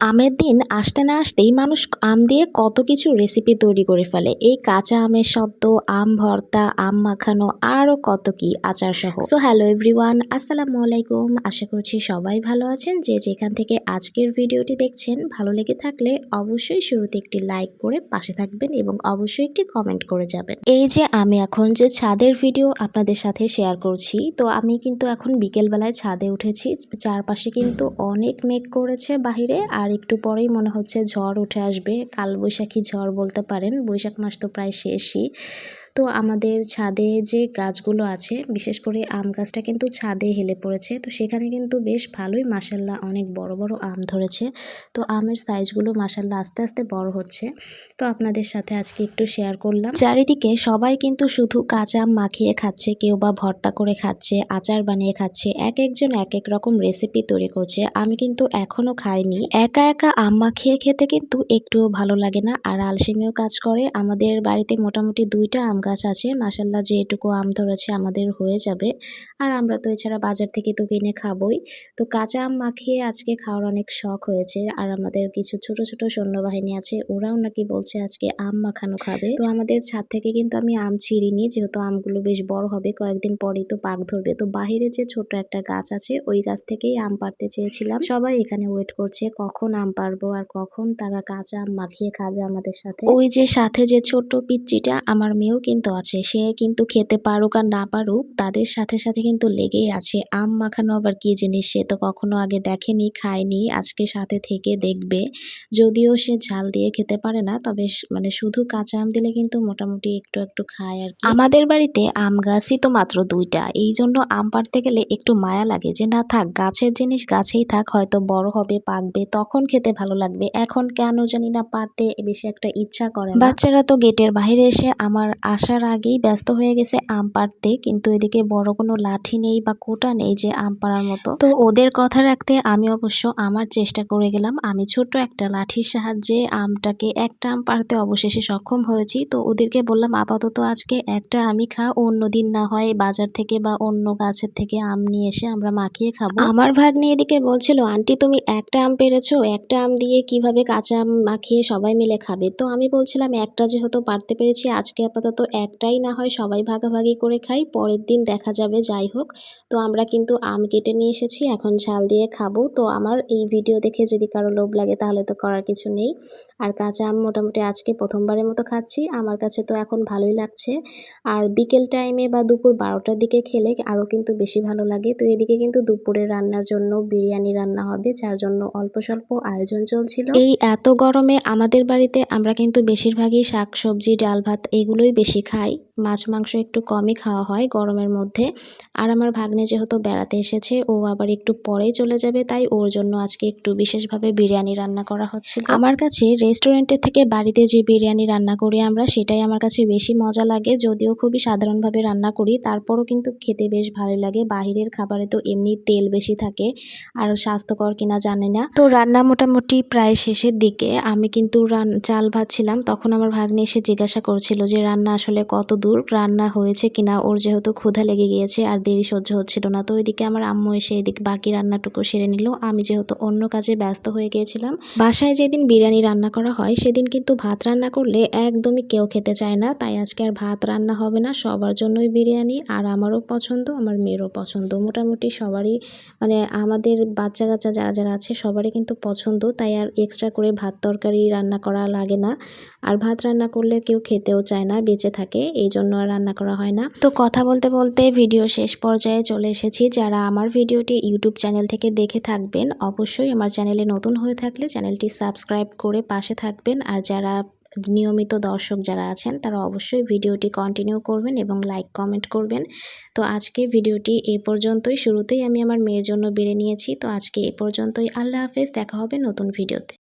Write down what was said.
আমের দিন আসতে না আসতেই মানুষ আম দিয়ে কত কিছু রেসিপি তৈরি করে ফেলে। এই কাঁচা আমের সদ্য, আম ভর্তা, আম মাখানো আরও কত কি আচার সহ সো হ্যালো এভরিওয়ান আসসালামু আলাইকুম। আশা করছি সবাই ভালো আছেন। যে যেখান থেকে আজকের ভিডিওটি দেখছেন, ভালো লেগে থাকলে অবশ্যই শুরুতে একটি লাইক করে পাশে থাকবেন এবং অবশ্যই একটি কমেন্ট করে যাবেন। এই যে আমি এখন যে ছাদের ভিডিও আপনাদের সাথে শেয়ার করছি, তো আমি কিন্তু এখন বিকেলবেলায় ছাদে উঠেছি। চারপাশে কিন্তু অনেক মেঘ করেছে বাহিরে আর একটু পরেই মনে হচ্ছে ঝড় উঠে আসবে। কালবৈশাখী ঝড় বলতে পারেন। বৈশাখ মাস তো প্রায় শেষই। তো আমাদের ছাদে যে গাছগুলো আছে, বিশেষ করে আম গাছটা কিন্তু ছাদে হেলে পড়েছে, তো সেখানে কিন্তু বেশ ভালোই মাসাল্লাহ অনেক বড় বড় আম ধরেছে। তো আমের সাইজগুলো মাসাল্লাহ আস্তে আস্তে বড় হচ্ছে। তো আপনাদের সাথে আজকে একটু শেয়ার করলাম। চারিদিকে সবাই কিন্তু শুধু কাঁচা আম মাখিয়ে খাচ্ছে, কেউ বা ভর্তা করে খাচ্ছে, আচার বানিয়ে খাচ্ছে, এক একজন এক এক রকম রেসিপি তৈরি করছে। আমি কিন্তু এখনও খাইনি। একা একা আম মাখিয়ে খেতে কিন্তু একটুও ভালো লাগে না। আর আলসেমিও কাজ করে। আমাদের বাড়িতে মোটামুটি দুইটা আম গাছ আছে মাসাল্লাহ যেটুকু আম ধরেছে আমাদের হয়ে যাবে। আর আমরা তো এছাড়া বাজার থেকে তো কিনে খাবই। তো কাঁচা আম মাখিয়ে আজকে খাওয়ার অনেক শখ হয়েছে। আর আমাদের কিছু ছোট ছোট সৈন্যবাহিনী আছে, ওরাও নাকি বলছে আজকে আম মাখানো খাবে। তো আমাদের ছাদ থেকে কিন্তু আমি আম ছিঁড়িনি, যেহেতু আমগুলো বেশ বড় হবে, কয়েকদিন পরেই তো পাক ধরবে। তো বাহিরে যে ছোট একটা গাছ আছে, ওই গাছ থেকেই আম পাড়তে চেয়েছিলাম। সবাই এখানে ওয়েট করছে, কখন আম পারব আর কখন তারা কাঁচা আম মাখিয়ে খাবে আমাদের সাথে। ওই যে সাথে যে ছোট্ট পিচ্চিটা, আমার মেয়েও কিন্তু আছে। সে কিন্তু খেতে পারুক আর না পারুক, তাদের সাথে সাথে কিন্তু লেগেই আছে। আম মাখানো আবার কি জিনিস সে তো কখনো আগে দেখেনি, খায়নি, আজকে সাথে থেকে দেখবে। যদিও সে ঝাল দিয়ে খেতে পারে না, তবে মানে শুধু কাঁচা আম দিলে কিন্তু মোটামুটি একটু একটু খায় আর আমাদের বাড়িতে আম গাছই তো মাত্র দুইটা। এই জন্য আম পাড়তে গেলে একটু মায়া লাগে যে, না থাক, গাছের জিনিস গাছেই থাক, হয়তো বড় হবে, পাকবে, তখন খেতে ভালো লাগবে। এখন কেন জানি না পারতে বেশি একটা ইচ্ছা করে বাচ্চারা তো গেটের বাইরে এসে আমার আসার আগেই ব্যস্ত হয়ে গেছে আম পাড়তে কিন্তু এদিকে বড় কোনো লাঠি নেই বা কোটা নেই যে আম পাড়ার মতো। তো ওদের কথা রাখতে আমি অবশ্য আমার চেষ্টা করে গেলাম। আমি ছোট্ট একটা লাঠির সাহায্যে আমটাকে একটা আম পাড়তে অবশেষে সক্ষম হয়েছি। তো ওদেরকে বললাম, আপাতত আজকে একটা আমি খা অন্য দিন না হয় বাজার থেকে বা অন্য গাছের থেকে আম নিয়ে এসে আমরা মাখিয়ে খাব। আমার ভাগ্নি এদিকে বলছিল, আন্টি, তুমি একটা আম পেরেছ, একটা আম দিয়ে কীভাবে কাঁচা আম মাখিয়ে সবাই মিলে খাবে? তো আমি বলছিলাম, একটা যেহেতু পারতে পেরেছি, আজকে আপাতত একটাই না হয় সবাই ভাগাভাগি করে খাই, পরের দিন দেখা যাবে, যাই হোক। তো আমরা কিন্তু আম কেটে নিয়ে এসেছি, এখন ঝাল দিয়ে খাব। তো আমার এই ভিডিও দেখে যদি কারও লোভ লাগে তাহলে তো করার কিছু নেই। আর কাঁচা আম মোটামুটি আজকে প্রথমবারের মতো খাচ্ছি, আমার কাছে তো এখন ভালোই লাগছে। আর বিকেল টাইমে বা দুপুর বারোটার দিকে খেলে আরও কিন্তু বেশি ভালো লাগে। তো এদিকে কিন্তু দুপুরে রান্নার জন্য বিরিয়ানি রান্না হবে, যার জন্য অল্প স্বল্প আয়োজন চলছিল। এই এত গরমে আমাদের বাড়িতে আমরা কিন্তু বেশিরভাগই শাক সবজি ডাল ভাত এগুলোই বেশি খাই। মাছ, মাংস একটু কমই খাওয়া হয় গরমের মধ্যে। আর আমার ভাগ্নে যেহেতু বেড়াতে এসেছে, ও আবার একটু পরেই চলে যাবে, তাই ওর জন্য আজকে একটু বিশেষভাবে বিরিয়ানি রান্না করা হচ্ছিল। আমার কাছে রেস্টুরেন্টের থেকে বাড়িতে যে বিরিয়ানি রান্না করি আমরা, সেটাই আমার কাছে বেশি মজা লাগে। যদিও খুবই সাধারণভাবে রান্না করি, তারপরও কিন্তু খেতে বেশ ভালো লাগে। বাহিরের খাবারে তো এমনি তেল বেশি থাকে, আর স্বাস্থ্যকর কিনা জানি না। তো রান্না মোটামুটি প্রায় শেষের দিকে। আমি কিন্তু চাল ভাজছিলাম, তখন আমার ভাগ্নে এসে জিজ্ঞাসা করছিল যে, রান্না আসলে কত দূর রান্না হয়েছে কিনা, ওর যেহেতু ক্ষুধা লেগে গিয়েছে আর দেরি সহ্য হচ্ছিল না। তো ওইদিকে আমার আম্মু এসে এদিকে বাকি রান্নাটুকু সেরে নিল। আমি যেহেতু অন্য কাজে ব্যস্ত হয়ে গিয়েছিলাম, বাসায় যেদিন বিরিয়ানি রান্না করা হয়, সেদিন কিন্তু ভাত রান্না করলে একদমই কেউ খেতে চায় না। তাই আজকে আর ভাত রান্না হবে না, সবার জন্যই বিরিয়ানি। আর আমারও পছন্দ, আমার মেয়েরও পছন্দ। মোটামুটি সবারই মানে আমাদের বাচ্চা কাচ্চা যারা যারা আছে, সবারই কিন্তু পছন্দ। তাই আর এক্সট্রা করে ভাত তরকারি রান্না করা লাগে না। আর ভাত রান্না করলে কেউ খেতেও চায় না, বেঁচে থাকে, এই জন্য রান্না করা হয় না। তো কথা বলতে বলতে ভিডিও শেষ পর্যায়ে চলে এসেছি। যারা আমার ভিডিওটি ইউটিউব চ্যানেল থেকে দেখে থাকবেন, অবশ্যই আমার চ্যানেলে নতুন হয়ে থাকলে চ্যানেলটি সাবস্ক্রাইব করে পাশে থাকবেন। আর যারা নিয়মিত দর্শক যারা আছেন, তারা অবশ্যই ভিডিওটি কন্টিনিউ করবেন এবং লাইক কমেন্ট করবেন। তো আজকে ভিডিওটি এ পর্যন্তই। শুরুতেই আমি আমার মেয়ের জন্য বেড়ে নিয়েছি। তো আজকে এ পর্যন্তই। আল্লাহ হাফেজ। দেখা হবে নতুন ভিডিওতে।